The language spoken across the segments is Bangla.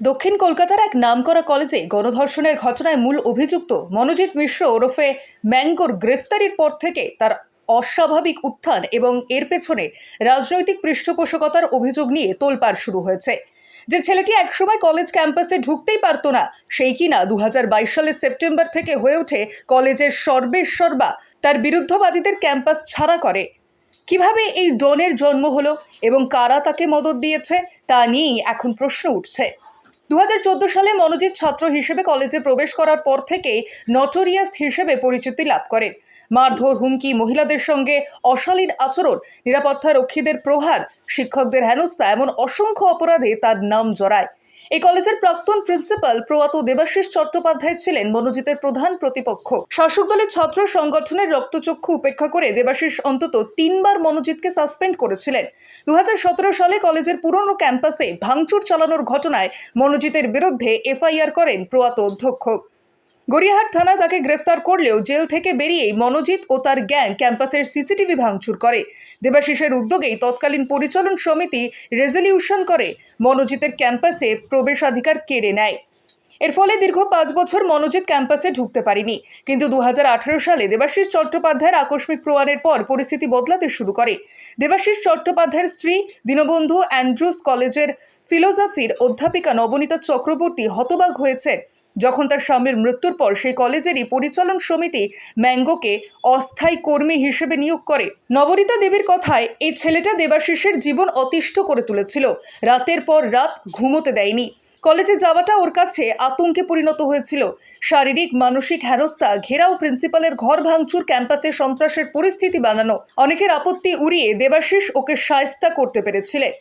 দক্ষিণ কলকাতার এক নামকরা কলেজে গণধর্ষণের ঘটনায় মূল অভিযুক্ত মনোজিৎ মিশ্র ওরফে ম্যাঙ্গোর গ্রেফতারির পর থেকে তার অস্বাভাবিক উত্থান এবং এর পেছনে রাজনৈতিক পৃষ্ঠপোষকতার অভিযোগ নিয়ে তোলপাড় শুরু হয়েছে। যে ছেলেটি একসময় কলেজ ক্যাম্পাসে ঢুকতেই পারতো না, সেই কিনা দু হাজার বাইশ সালের সেপ্টেম্বর থেকে হয়ে ওঠে কলেজের সর্বেশ্বরবা তার বিরুদ্ধবাদীদের ক্যাম্পাস ছাড়া করে। কীভাবে এই ডনের জন্ম হলো এবং কারা তাকে মদত দিয়েছে, তা নিয়েই এখন প্রশ্ন উঠছে। দু হাজার চোদ্দ সালে মনোজিৎ ছাত্র হিসেবে কলেজে প্রবেশ করার পর থেকেই নটোরিয়াস হিসেবে পরিচিতি লাভ করেন। মারধর হুমকি, মহিলাদের সঙ্গে অশালীন আচরণ, নিরাপত্তা রক্ষীদের প্রহার, শিক্ষকদের হেনস্থা, এমন অসংখ্য অপরাধে তার নাম জড়ায়। এই কলেজের প্রাক্তন প্রিন্সিপাল প্রয়াত দেবাশিস চট্টোপাধ্যায় ছিলেন মনোজিতের প্রধান প্রতিপক্ষ। শাসক দলের ছাত্র সংগঠনের রক্তচক্ষু উপেক্ষা করে দেবাশিস অন্তত তিনবার মনোজিৎকে সাসপেন্ড করেছিলেন। দু হাজার সতেরো সালে কলেজের পুরনো ক্যাম্পাসে ভাঙচুর চালানোর ঘটনায় মনোজিতের বিরুদ্ধে এফআইআর করেন প্রয়াত অধ্যক্ষ। গড়িয়াহাট থানা তাকে গ্রেফতার করলেও জেল থেকে বেরিয়েই মনোজিৎ ও তার গ্যাং ক্যাম্পাসের সিসিটিভি ভাঙচুর করে। দেবাশিসের উদ্যোগেই তৎকালীন পরিচালন সমিতি রেজলিউশন করে মনোজিতের ক্যাম্পাসে প্রবেশাধিকার কেড়ে নেয়। এর ফলে দীর্ঘ পাঁচ বছর মনোজিৎ ক্যাম্পাসে ঢুকতে পারেনি। কিন্তু দু হাজার আঠেরো সালে দেবাশিস চট্টোপাধ্যায়ের আকস্মিক প্রয়াণের পর পরিস্থিতি বদলাতে শুরু করে। দেবাশিস চট্টোপাধ্যায়ের স্ত্রী, দীনবন্ধু অ্যান্ড্রুস কলেজের ফিলোসফির অধ্যাপিকা নবনীতা চক্রবর্তী হতবাক হয়েছেন। যখন তার স্বামীর মৃত্যুর পর সেই কলেজেরই পরিচালন সমিতি ম্যাঙ্গোকে অস্থায়ী কর্মী হিসেবে নিয়োগ করে। নবনীতা দেবীর কথায় এই ছেলেটা দেবাশিসের জীবন অতিষ্ঠ করে তুলেছিল। রাতের পর রাত ঘুমোতে দেয়নি। কলেজে যাওয়াটা ওর কাছে আতঙ্কে পরিণত হয়েছিল। শারীরিক, মানসিক হেনস্থা, ঘেরাও প্রিন্সিপালের ঘর ভাঙচুর, ক্যাম্পাসে সন্ত্রাসের পরিস্থিতি বানানো, অনেকের আপত্তি উড়িয়ে দেবাশিস ওকে সায়স্তা করতে পেরেছিলেন।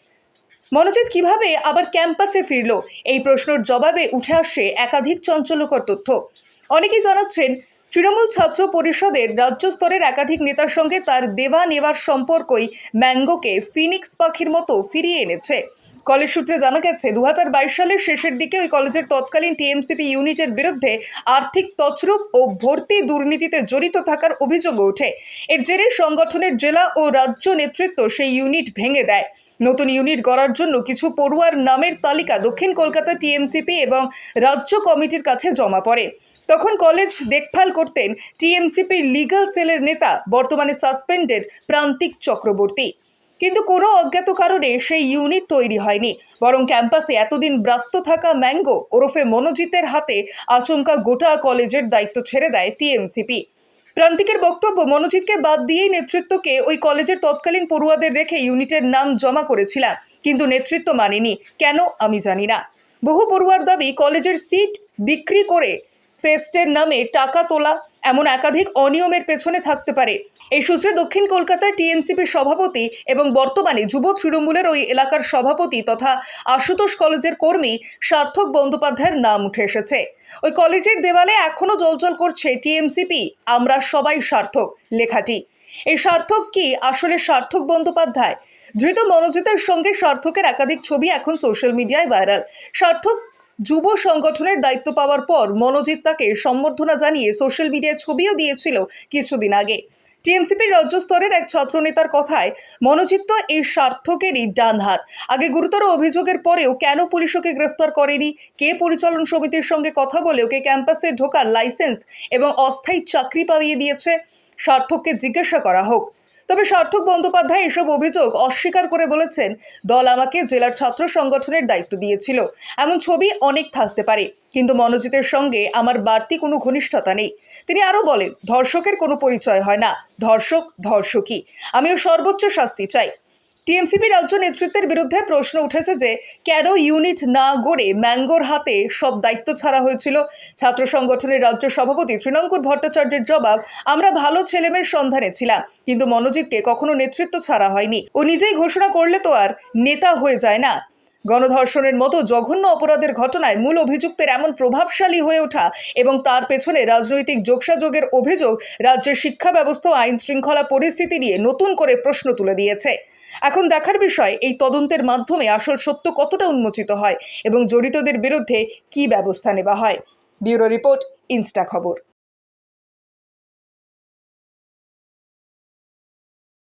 মনোজিৎ কীভাবে আবার ক্যাম্পাসে ফিরল? এই প্রশ্নের জবাবে উঠে আসছে একাধিক চঞ্চলকর তথ্য। অনেকেই জানাচ্ছেন, তৃণমূল ছাত্র পরিষদের রাজ্য স্তরের একাধিক নেতার সঙ্গে তার দেওয়া নেওয়ার সম্পর্কই ম্যাঙ্গোকে ফিনিক্স পাখির মতো ফিরিয়ে এনেছে। কলেজ সূত্রে জানা গেছে দু হাজার বাইশ সালের শেষের দিকে ওই কলেজের তৎকালীন টিএমসিপি ইউনিটের বিরুদ্ধে আর্থিক তছরূপ ও ভর্তি দুর্নীতিতে জড়িত থাকার অভিযোগ ওঠে। এর জেরে সংগঠনের জেলা ও রাজ্য নেতৃত্ব সেই ইউনিট ভেঙে দেয়। নতুন ইউনিট গড়ার জন্য কিছু পড়ুয়ার নামের তালিকা দক্ষিণ কলকাতা টিএমসিপি এবং রাজ্য কমিটির কাছে জমা পড়ে। তখন কলেজ দেখভাল করতেন টিএমসিপির লিগ্যাল সেলের নেতা, বর্তমানে সাসপেন্ডেড প্রান্তিক চক্রবর্তী। কিন্তু কোনো অজ্ঞাত কারণে সেই ইউনিট তৈরি হয়নি। বরং ক্যাম্পাসে এতদিন ব্রাত্য থাকা ম্যাঙ্গো ওরফে মনোজিতের হাতে আচমকা গোটা কলেজের দায়িত্ব ছেড়ে দেয় টিএমসিপি। প্রান্তিকের বক্তব্য মনোজিৎকে বাদ দিয়েই নেতৃত্বকে ওই কলেজের তৎকালীন পড়ুয়াদের রেখে ইউনিটের নাম জমা করেছিলাম, কিন্তু নেতৃত্ব মানেনি। কেন আমি জানি না। বহু পড়ুয়ার দাবি, কলেজের সিট বিক্রি করে ফেস্টের নামে টাকা তোলা এমন একাধিক অনিয়মের পেছনে থাকতে পারে। এই সূত্রে দক্ষিণ কলকাতায় টিএমসিপির সভাপতি এবং বর্তমানে যুব তৃণমূলের ওই এলাকার সভাপতি তথা আশুতোষ কলেজের কর্মী সার্থক বন্দ্যোপাধ্যায়ের নাম উঠে এসেছে। ওই কলেজের দেওয়ালে এখনও জলজল করছে টিএমসিপি। আমরা সবাই সার্থক, লেখাটি। এই সার্থক কি? আসলে সার্থক বন্দ্যোপাধ্যায়। ধৃত মনোজিতের সঙ্গে সার্থকের একাধিক ছবি এখন সোশ্যাল মিডিয়ায় ভাইরাল। সার্থক যুব সংগঠনের দায়িত্ব পাওয়ার পর মনোজিৎ তাকে সম্বর্ধনা জানিয়ে সোশ্যাল মিডিয়ায় ছবিও দিয়েছিল কিছুদিন আগে। টিএমসিপির রাজ্য স্তরের এক ছাত্রনেতার কথায়, মনোজিৎ তো এই সার্থকেরই ডান হাত। আগে গুরুতর অভিযোগের পরেও কেন পুলিশ ওকে গ্রেফতার করেনি? কে পরিচালন সমিতির সঙ্গে কথা বলে ওকে ক্যাম্পাসে ঢোকার লাইসেন্স এবং অস্থায়ী চাকরি পাইয়ে দিয়েছে? সার্থককে জিজ্ঞাসা করা হোক। তবে সার্থক বন্দ্যোপাধ্যায় এসব অভিযোগ অস্বীকার করে বলেছেন, দল আমাকে জেলার ছাত্র সংগঠনের দায়িত্ব দিয়েছিল। এমন ছবি অনেক থাকতে পারে, কিন্তু মনোজিতের সঙ্গে আমার বাড়তি কোনো ঘনিষ্ঠতা নেই। তিনি আরও বলেন, ধর্ষকের কোনো পরিচয় হয় না। ধর্ষক, ধর্ষকই। আমিও সর্বোচ্চ শাস্তি চাই। টিএমসিপি রাজ্য নেতৃত্বের বিরুদ্ধে প্রশ্ন উঠেছে যে, কেন ইউনিট না গড়ে ম্যাঙ্গোর হাতে সব দায়িত্ব ছাড়া হয়েছিল? ছাত্র সংগঠনের রাজ্য সভাপতি তৃণঙ্কুর ভট্টাচার্যের জবাব, আমরা ভালো ছেলেমেয়ের সন্ধানে ছিলাম, কিন্তু মনোজিৎকে কখনো নেতৃত্ব ছাড়া হয়নি। ও নিজেই ঘোষণা করলে তো আর নেতা হয়ে যায় না। গণধর্ষণের মতো জঘন্য অপরাধের ঘটনায় মূল অভিযুক্তের এমন প্রভাবশালী হয়ে ওঠা এবং তার পেছনে রাজনৈতিক যোগসাযোগের অভিযোগ, রাজ্যের শিক্ষা ব্যবস্থা আইন শৃঙ্খলা পরিস্থিতি নিয়ে নতুন করে প্রশ্ন তুলে দিয়েছে। এখন দেখার বিষয়, এই তদন্তের মাধ্যমে আসল সত্য কতটা উন্মোচিত হয় এবং জড়িতদের বিরুদ্ধে কি ব্যবস্থা নেওয়া হয়? ব্যুরো রিপোর্ট, ইনস্টা খবর।